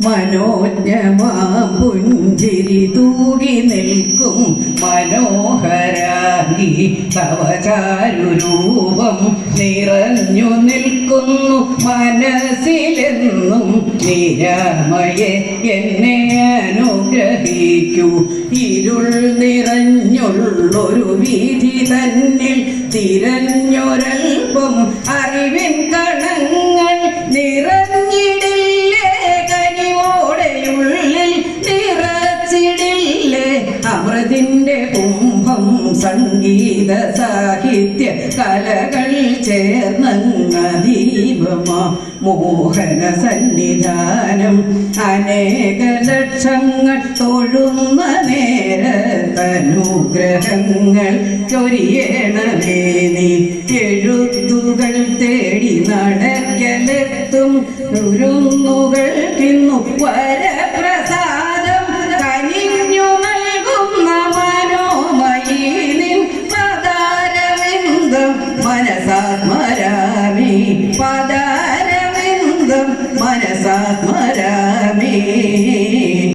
മനോജ്ഞമാം പുഞ്ചിരി തൂകി നിൽക്കും മനോഹരാഹി തവചാരുരൂപം നിറഞ്ഞു നിൽക്കുന്നു മനസ്സിലെന്നും നിരാമയെ എന്നെ അനുഗ്രഹിക്കൂ. ഇരുൾ നിറഞ്ഞുള്ളൊരു വീതി തന്നിൽ തിരഞ്ഞൊരൽപ്പം അറിവിൻ അമൃതിന്റെ കുംഭം സംഗീത സാഹിത്യ കലകൾ ചേർന്ന ദീപമാ മോഹന സന്നിധാനം. അനേക ലക്ഷങ്ങൾ തൊഴുന്ന നേരത്തനുഗ്രഹങ്ങൾ ചൊരിയണമേ നീ. എഴുത്തുകൾ തേടി നടക്കലെത്തും ഉരുന്നുകൾ പദാരവിന്ദം മനസാത്മരാമി. പദാരവിന്ദം മനസാത്മരാമി